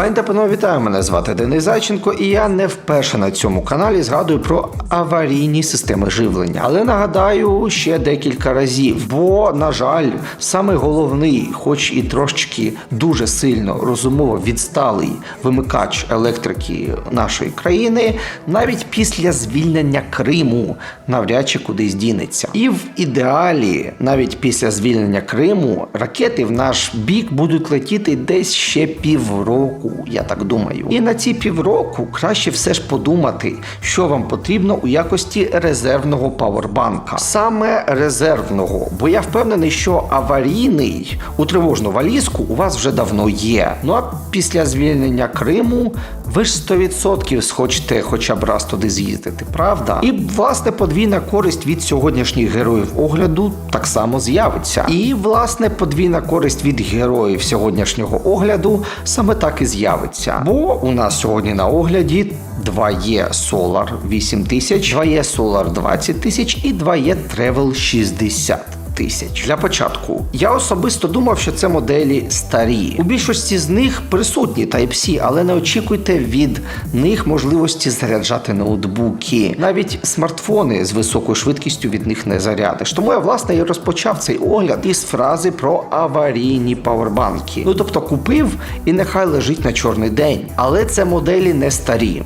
Пані панове, вітаю! Мене звати Денис Зайченко, і я не вперше на цьому каналі згадую про аварійні системи живлення. Але нагадаю ще декілька разів. Бо, на жаль, саме головний, хоч і трошечки дуже сильно розумово відсталий вимикач електрики нашої країни, навіть після звільнення Криму навряд чи кудись дінеться. І в ідеалі, навіть після звільнення Криму, ракети в наш бік будуть летіти десь ще півроку, я так думаю. І на ці півроку краще все ж подумати, що вам потрібно у якості резервного павербанка. Саме резервного, бо я впевнений, що аварійний у тривожну валізку у вас вже давно є. Ну а після звільнення Криму ви ж 100% схочете хоча б раз туди з'їздити, правда? І власне подвійна користь від сьогоднішніх героїв огляду так само з'явиться. І власне подвійна користь від героїв сьогоднішнього огляду саме так і з'явиться. Бо у нас сьогодні на огляді 2E Solar 8000, 2E Solar 20 тисяч і 2E Travel 60 тисяч. Для початку я особисто думав, що це моделі старі. У більшості з них присутні Type-C, але не очікуйте від них можливості заряджати ноутбуки. Навіть смартфони з високою швидкістю від них не зарядиш. Тому я власне і розпочав цей огляд із фрази про аварійні павербанки. Ну тобто купив і нехай лежить на чорний день. Але це моделі не старі.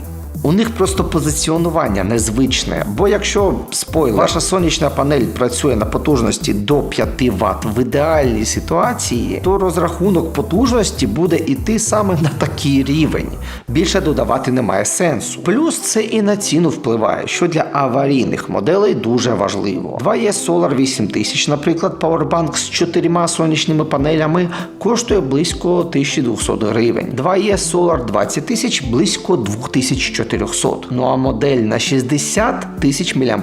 У них просто позиціонування незвичне. Бо якщо спойлер, ваша сонячна панель працює на потужності до 5 Вт в ідеальній ситуації, то розрахунок потужності буде іти саме на такий рівень. Більше додавати немає сенсу. Плюс це і на ціну впливає, що для аварійних моделей дуже важливо. 2E Solar 8000, наприклад, Powerbank з чотирма сонячними панелями коштує близько 1200 гривень. 2E Solar 20 тисяч близько 2400. Ну а модель на 60 тисяч мАч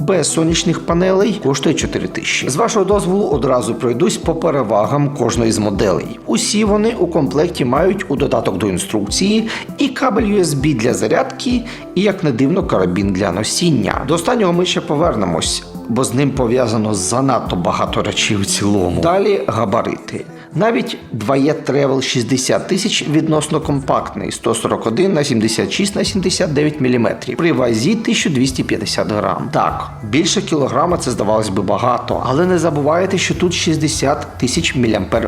без сонячних панелей коштує 4000. З вашого дозволу одразу пройдусь по перевагам кожної з моделей. Усі вони у комплекті мають у додаток до інструкції і кабель USB для зарядки, і як не дивно, карабін для носіння. До останнього ми ще повернемось, бо з ним пов'язано занадто багато речей у цілому. Далі габарити. Навіть 2E Travel 60 тисяч відносно компактний 141 на 76 на 79 мм при вазі 1250 грам. Так, більше кілограма це здавалось би багато, але не забувайте, що тут 60 тисяч мАч.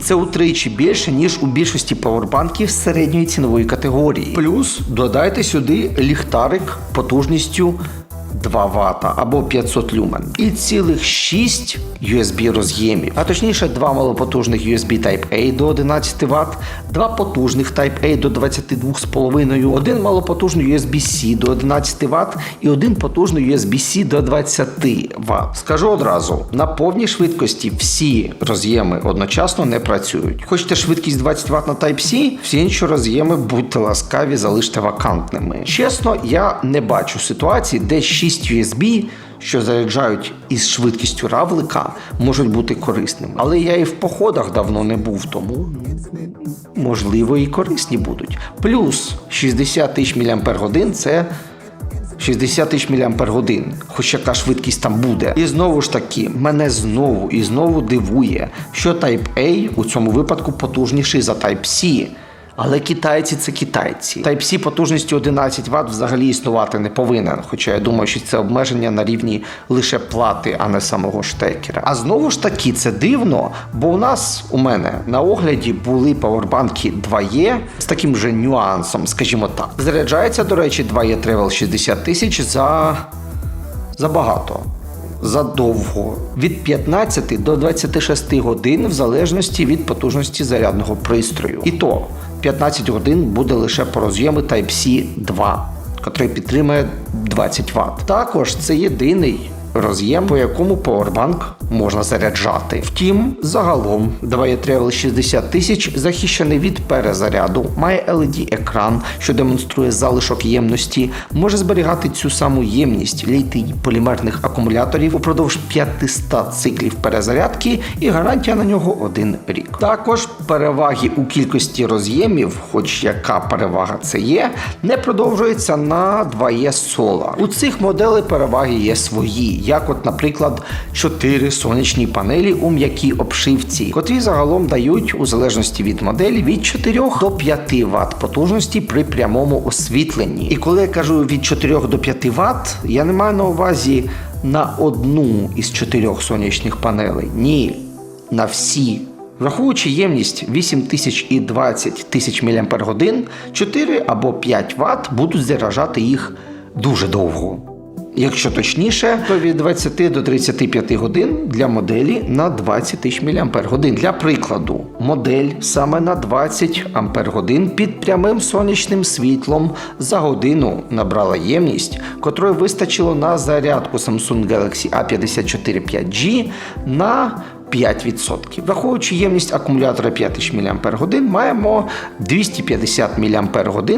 Це утричі більше, ніж у більшості павербанків середньої цінової категорії. Плюс додайте сюди ліхтарик потужністю 2 Вт або 500 люмен. І цілих 6 USB роз'ємів, а точніше, два малопотужних USB Type-A до 11 Вт, два потужних Type-A до 22,5, один малопотужний USB-C до 11 Вт і один потужний USB-C до 20 Вт. Скажу одразу, на повній швидкості всі роз'єми одночасно не працюють. Хочете швидкість 20 Вт на Type-C, всі інші роз'єми, будьте ласкаві, залиште вакантними. Чесно, я не бачу ситуації, де 6 USB що заряджають із швидкістю равлика, можуть бути корисними. Але я і в походах давно не був, тому можливо і корисні будуть. Плюс 60 тисяч мАч це 60 тисяч мАч, хоч яка швидкість там буде. І знову ж таки, мене знову і знову дивує, що Type-A у цьому випадку потужніший за Type-C. Але китайці це китайці. Type-C потужністю 11 Вт взагалі існувати не повинен. Хоча я думаю, що це обмеження на рівні лише плати, а не самого штекера. А знову ж таки, це дивно, бо у нас у мене на огляді були павербанки 2E з таким же нюансом, скажімо так. Заряджається, до речі, 2E Travel 60 тисяч за забагато. Задовго від 15 до 26 годин в залежності від потужності зарядного пристрою. І то 15 годин буде лише по роз'єму Type-C 2, який підтримує 20 Вт. Також це єдиний роз'єм, по якому Powerbank можна заряджати. Втім, загалом 2E Travel 60 тисяч захищений від перезаряду, має LED-екран, що демонструє залишок ємності, може зберігати цю саму ємність літій полімерних акумуляторів упродовж 500 циклів перезарядки і гарантія на нього один рік. Також переваги у кількості роз'ємів, хоч яка перевага це є, не продовжується на 2E Solar. У цих моделей переваги є свої як, от, наприклад, 4 сонячні панелі у м'якій обшивці, котрі загалом дають, у залежності від моделі, від 4 до 5 Вт потужності при прямому освітленні. І коли я кажу від 4 до 5 Вт, я не маю на увазі на одну із чотирьох сонячних панелей. Ні, на всі. Враховуючи ємність 8000 і 20 тисяч мАч, 4 або 5 Вт будуть заряджати їх дуже довго. Якщо точніше, то від 20 до 35 годин для моделі на 20 тисяч мАч. Для прикладу, модель саме на 20 Ампер під прямим сонячним світлом за годину набрала ємність, котрої вистачило на зарядку Samsung Galaxy A54 5G на 5%. Враховуючи ємність акумулятора 5000 мАч, маємо 250 мАч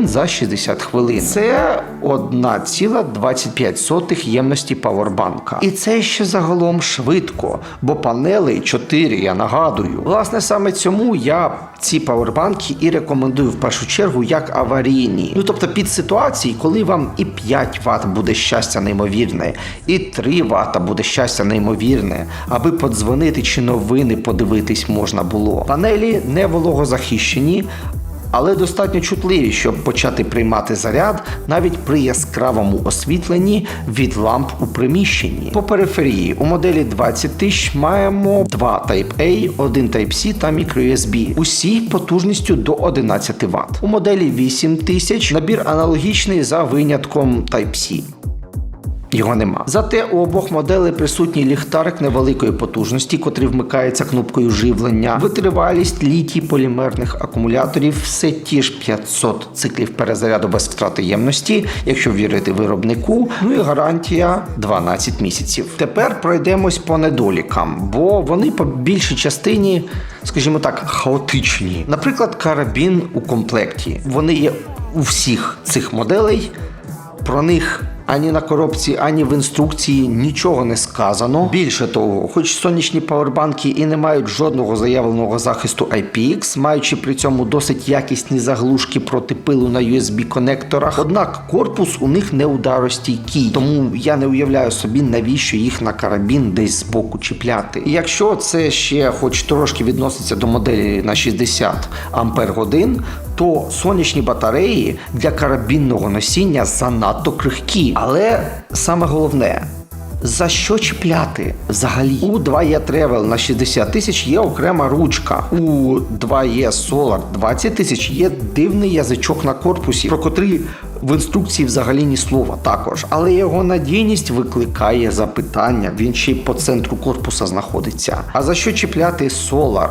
за 60 хвилин. Це 1,25 ємності павербанка. І це ще загалом швидко, бо панелей 4, я нагадую. Власне, саме цьому я ці павербанки і рекомендую в першу чергу як аварійні. Ну тобто під ситуації, коли вам і 5 Вт буде щастя неймовірне, і 3 Вт буде щастя неймовірне, аби подзвонити чи новини подивитись можна було. Панелі не вологозахищені, але достатньо чутливі, щоб почати приймати заряд навіть при яскравому освітленні від ламп у приміщенні. По периферії у моделі 20 тисяч маємо два Type-A, один Type-C та microUSB. Усі потужністю до 11 Вт. У моделі 8 тисяч набір аналогічний за винятком Type-C. Його нема. Зате у обох моделей присутній ліхтарик невеликої потужності, котрий вмикається кнопкою живлення, витривалість літій полімерних акумуляторів, все ті ж 500 циклів перезаряду без втрати ємності, якщо вірити виробнику. Ну і гарантія 12 місяців. Тепер пройдемось по недолікам, бо вони по більшій частині, скажімо так, хаотичні. Наприклад, карабін у комплекті. Вони є у всіх цих моделей. Про них ані на коробці, ані в інструкції нічого не сказано. Більше того, хоч сонячні павербанки і не мають жодного заявленого захисту IPX, маючи при цьому досить якісні заглушки проти пилу на USB-конекторах, однак корпус у них не ударостійкий, тому я не уявляю собі, навіщо їх на карабін десь збоку чіпляти. І якщо це ще хоч трошки відноситься до моделі на 60 ампер годин, то сонячні батареї для карабінного носіння занадто крихкі. Але саме головне. За що чіпляти взагалі? У 2E Travel на 60 тисяч є окрема ручка. У 2E Solar 20 тисяч є дивний язичок на корпусі, про котрий в інструкції взагалі ні слова також. Але його надійність викликає запитання. Він ще й по центру корпуса знаходиться. А за що чіпляти Solar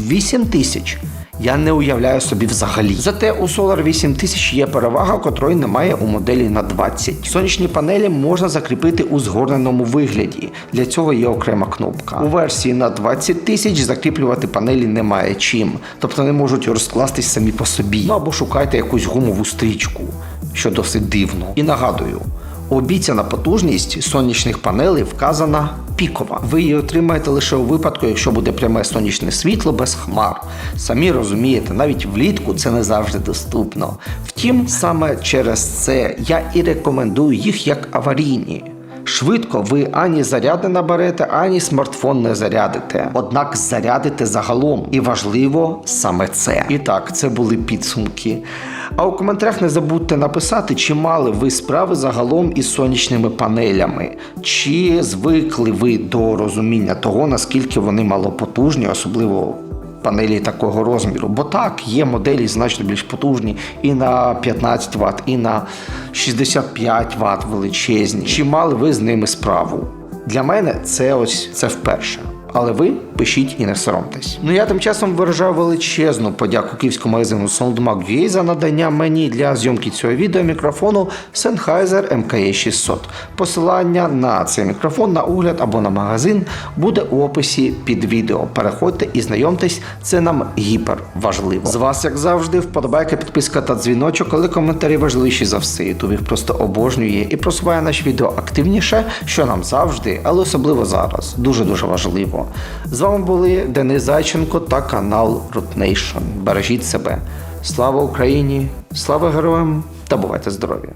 8 тисяч? Я не уявляю собі взагалі. Зате у Solar 8000 є перевага, котрої немає у моделі на 20. Сонячні панелі можна закріпити у згорненому вигляді. Для цього є окрема кнопка. У версії на 20 тисяч закріплювати панелі немає чим, тобто не можуть розкластись самі по собі. Ну або шукайте якусь гумову стрічку, що досить дивно. І нагадую. Обіцяна потужність сонячних панелей вказана пікова. Ви її отримаєте лише у випадку, якщо буде пряме сонячне світло без хмар. Самі розумієте, навіть влітку це не завжди доступно. Втім, саме через це я і рекомендую їх як аварійні. Швидко ви ані заряд не наберете, ані смартфон не зарядите. Однак зарядите загалом. І важливо саме це. І так, це були підсумки. А у коментарях не забудьте написати, чи мали ви справи загалом із сонячними панелями, чи звикли ви до розуміння того, наскільки вони малопотужні, особливо панелі такого розміру. Бо так, є моделі значно більш потужні і на 15 Вт, і на 65 Вт величезні. Чи мали ви з ними справу? Для мене це ось це вперше. Але ви пишіть і не соромтесь. Ну я тим часом виражаю величезну подяку київському магазину SoundMag.ua за надання мені для зйомки цього відео мікрофону Sennheiser MKE 600. Посилання на цей мікрофон на огляд або на магазин буде у описі під відео. Переходьте і знайомтесь, це нам гіпер важливо. З вас, як завжди, вподобайка, підписка та дзвіночок, але коментарі важливіші за все. Ютуб їх просто обожнює і просуває наші відео активніше, що нам завжди, але особливо зараз. Дуже дуже важливо. З вами були Денис Зайченко та канал Рутнейшн. Бережіть себе. Слава Україні! Слава героям та бувайте здорові!